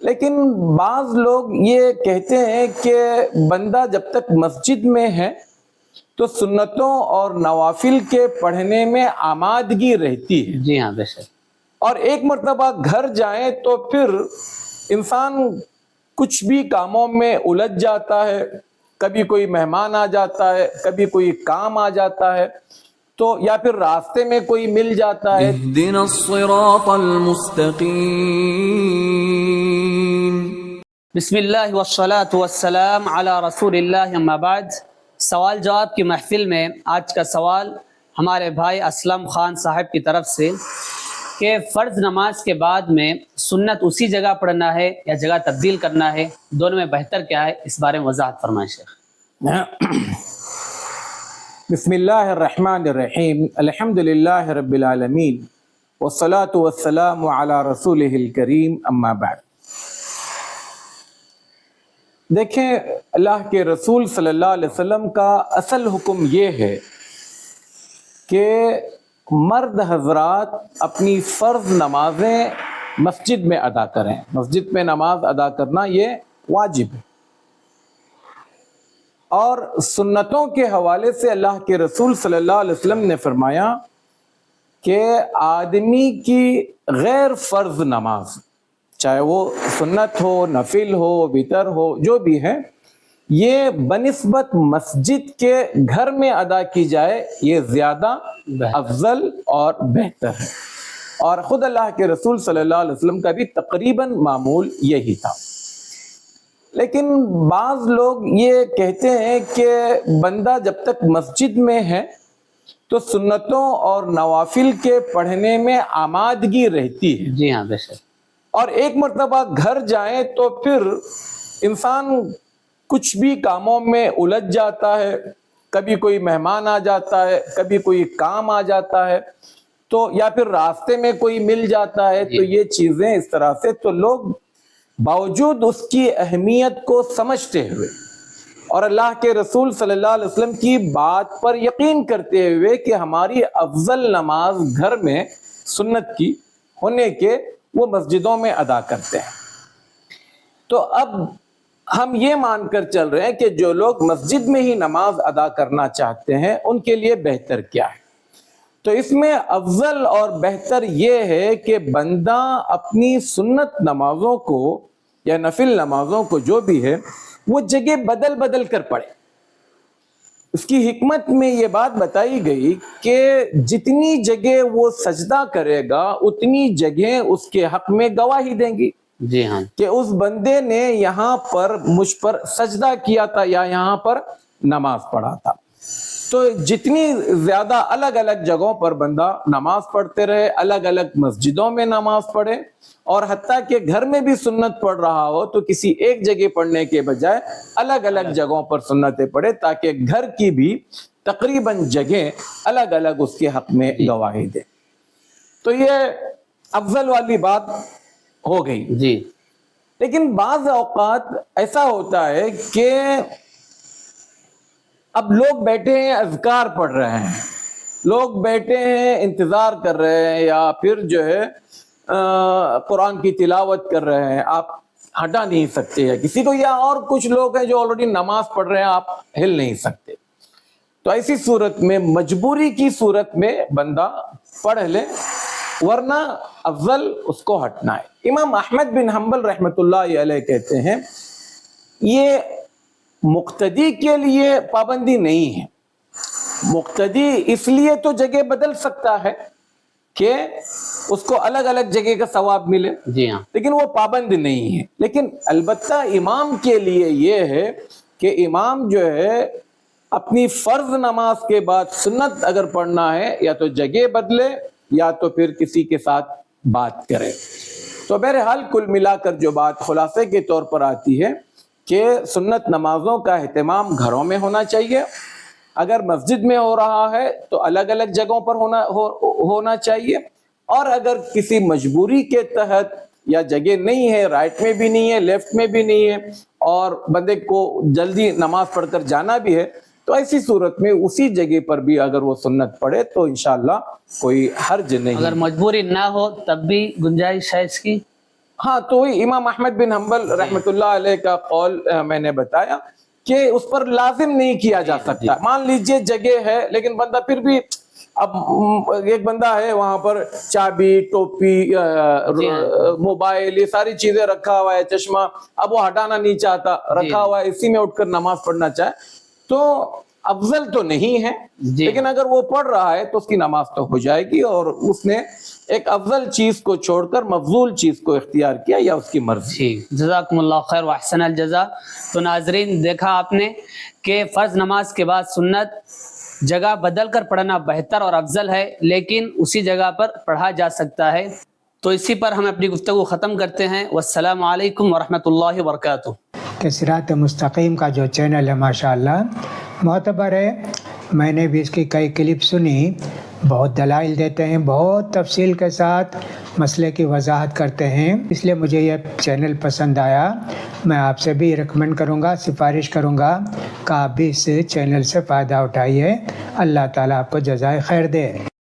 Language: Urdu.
لیکن بعض لوگ یہ کہتے ہیں کہ بندہ جب تک مسجد میں ہے تو سنتوں اور نوافل کے پڑھنے میں آمادگی رہتی ہے۔ جی ہاں بے شک۔ اور ایک مرتبہ گھر جائیں تو پھر انسان کچھ بھی کاموں میں الجھ جاتا ہے۔ کبھی کوئی مہمان آ جاتا ہے کبھی کوئی کام آ جاتا ہے تو یا پھر راستے میں کوئی مل جاتا ہے۔ الصراط المستقيم بسم اللہ والصلاة والسلام علی رسول اللہ اما بعد۔ سوال جواب کی محفل میں آج کا سوال ہمارے بھائی اسلم خان صاحب کی طرف سے کہ فرض نماز کے بعد میں سنت اسی جگہ پڑھنا ہے یا جگہ تبدیل کرنا ہے؟ دونوں میں بہتر کیا ہے؟ اس بارے میں وضاحت فرمائیں شیخ۔ بسم اللہ الرحمن الرحیم۔ الحمد للہ رب العالمین۔ والصلاة والسلام علی رسول الکریم اما بعد۔ دیکھیں، اللہ کے رسول صلی اللہ علیہ وسلم کا اصل حکم یہ ہے کہ مرد حضرات اپنی فرض نمازیں مسجد میں ادا کریں۔ مسجد میں نماز ادا کرنا یہ واجب ہے۔ اور سنتوں کے حوالے سے اللہ کے رسول صلی اللہ علیہ وسلم نے فرمایا کہ آدمی کی غیر فرض نماز چاہے وہ سنت ہو نفل ہو وطر ہو جو بھی ہے یہ بنسبت مسجد کے گھر میں ادا کی جائے یہ زیادہ افضل اور بہتر ہے۔ اور خود اللہ کے رسول صلی اللہ علیہ وسلم کا بھی تقریباً معمول یہی تھا۔ لیکن بعض لوگ یہ کہتے ہیں کہ بندہ جب تک مسجد میں ہے تو سنتوں اور نوافل کے پڑھنے میں آمادگی رہتی ہے۔ جی ہاں بے شک۔ اور ایک مرتبہ گھر جائیں تو پھر انسان کچھ بھی کاموں میں الجھ جاتا ہے کبھی کوئی مہمان آ جاتا ہے کبھی کوئی کام آ جاتا ہے تو یا پھر راستے میں کوئی مل جاتا ہے تو یہ چیزیں اس طرح سے تو لوگ باوجود اس کی اہمیت کو سمجھتے ہوئے اور اللہ کے رسول صلی اللہ علیہ وسلم کی بات پر یقین کرتے ہوئے کہ ہماری افضل نماز گھر میں سنت کی ہونے کے وہ مسجدوں میں ادا کرتے ہیں۔ تو اب ہم یہ مان کر چل رہے ہیں کہ جو لوگ مسجد میں ہی نماز ادا کرنا چاہتے ہیں، ان کے لیے بہتر کیا ہے۔ تو اس میں افضل اور بہتر یہ ہے کہ بندہ اپنی سنت نمازوں کو یا نفل نمازوں کو جو بھی ہے، وہ جگہ بدل بدل کر پڑھے۔ اس کی حکمت میں یہ بات بتائی گئی کہ جتنی جگہ وہ سجدہ کرے گا اتنی جگہ اس کے حق میں گواہی دیں گی۔ جی ہاں۔ کہ اس بندے نے یہاں پر مجھ پر سجدہ کیا تھا یا یہاں پر نماز پڑھا تھا۔ تو جتنی زیادہ الگ الگ جگہوں پر بندہ نماز پڑھتے رہے الگ الگ مسجدوں میں نماز پڑھے اور حتیٰ کہ گھر میں بھی سنت پڑھ رہا ہو تو کسی ایک جگہ پڑھنے کے بجائے الگ الگ جگہوں پر سنتیں پڑھے تاکہ گھر کی بھی تقریباً جگہ الگ الگ اس کے حق میں گواہی دے تو یہ افضل والی بات ہو گئی۔ جی۔ لیکن بعض اوقات ایسا ہوتا ہے کہ اب لوگ بیٹھے ہیں، اذکار پڑھ رہے ہیں۔ لوگ بیٹھے ہیں، انتظار کر رہے ہیں یا پھر جو ہے قرآن کی تلاوت کر رہے ہیں۔ آپ ہٹا نہیں سکتے یا کسی کو یا اور کچھ لوگ ہیں جو آلریڈی نماز پڑھ رہے ہیں، آپ ہل نہیں سکتے۔ تو ایسی صورت میں، مجبوری کی صورت میں بندہ پڑھ لے، ورنہ افضل اس کو ہٹنا ہے۔ امام احمد بن حنبل رحمۃ اللہ علیہ کہتے ہیں، یہ مقتدی کے لیے پابندی نہیں ہے۔ مقتدی اس لیے تو جگہ بدل سکتا ہے کہ اس کو الگ الگ جگہ کا ثواب ملے۔ جی ہاں۔ لیکن وہ پابند نہیں ہے۔ لیکن البتہ امام کے لیے یہ ہے کہ امام جو ہے اپنی فرض نماز کے بعد سنت اگر پڑھنا ہے یا تو جگہ بدلے یا تو پھر کسی کے ساتھ بات کرے۔ تو بہرحال کل ملا کر جو بات خلاصے کے طور پر آتی ہے کہ سنت نمازوں کا اہتمام گھروں میں ہونا چاہیے۔ اگر مسجد میں ہو رہا ہے تو الگ الگ جگہوں پر ہونا ہونا چاہیے۔ اور اگر کسی مجبوری کے تحت یا جگہ نہیں ہے رائٹ میں بھی نہیں ہے لیفٹ میں بھی نہیں ہے، اور بندے کو جلدی نماز پڑھ کر جانا بھی ہے، تو ایسی صورت میں اسی جگہ پر بھی اگر وہ سنت پڑھے تو انشاءاللہ کوئی حرج نہیں۔ اگر مجبوری نہ ہو تب بھی گنجائش ہے اس کی۔ ہاں تو امام احمد بن حنبل رحمۃ اللہ علیہ کا قول میں نے بتایا کہ اس پر لازم نہیں کیا جا سکتا۔ مان لیجیے جگہ ہے لیکن بندہ پھر بھی اب ایک بندہ ہے وہاں پر چابی ٹوپی ر- موبائل یہ ساری چیزیں رکھا ہوا ہے چشمہ۔ اب وہ ہٹانا نہیں چاہتا رکھا ہوا ہے اسی میں اٹھ کر نماز پڑھنا چاہے۔ تو افضل تو نہیں ہے جی۔ لیکن اگر وہ پڑھ رہا ہے تو اس کی نماز تو ہو جائے گی اور اس نے ایک افضل چیز کو چھوڑ کر مفضول چیز کو اختیار کیا یا اس کی مرضی؟ جی جزاکم اللہ خیر و احسن الجزا تو ناظرین دیکھا آپ نے کہ فرض نماز کے بعد سنت جگہ بدل کر پڑھنا بہتر اور افضل ہے لیکن اسی جگہ پر پڑھا جا سکتا ہے۔ تو اسی پر ہم اپنی گفتگو ختم کرتے ہیں۔ والسلام علیکم ورحمۃ اللہ وبرکاتہ۔ کہ سرات مستقیم کا جو چینل ہے ماشاء اللہ معتبر ہے۔ میں نے بھی اس کی کئی کلپ سنی۔ بہت دلائل دیتے ہیں، بہت تفصیل کے ساتھ مسئلے کی وضاحت کرتے ہیں۔ اس لیے مجھے یہ چینل پسند آیا۔ میں آپ سے بھی ریکمنڈ کروں گا، سفارش کروں گا کہ آپ بھی اس چینل سے فائدہ اٹھائیے۔ اللہ تعالیٰ آپ کو جزائے خیر دے۔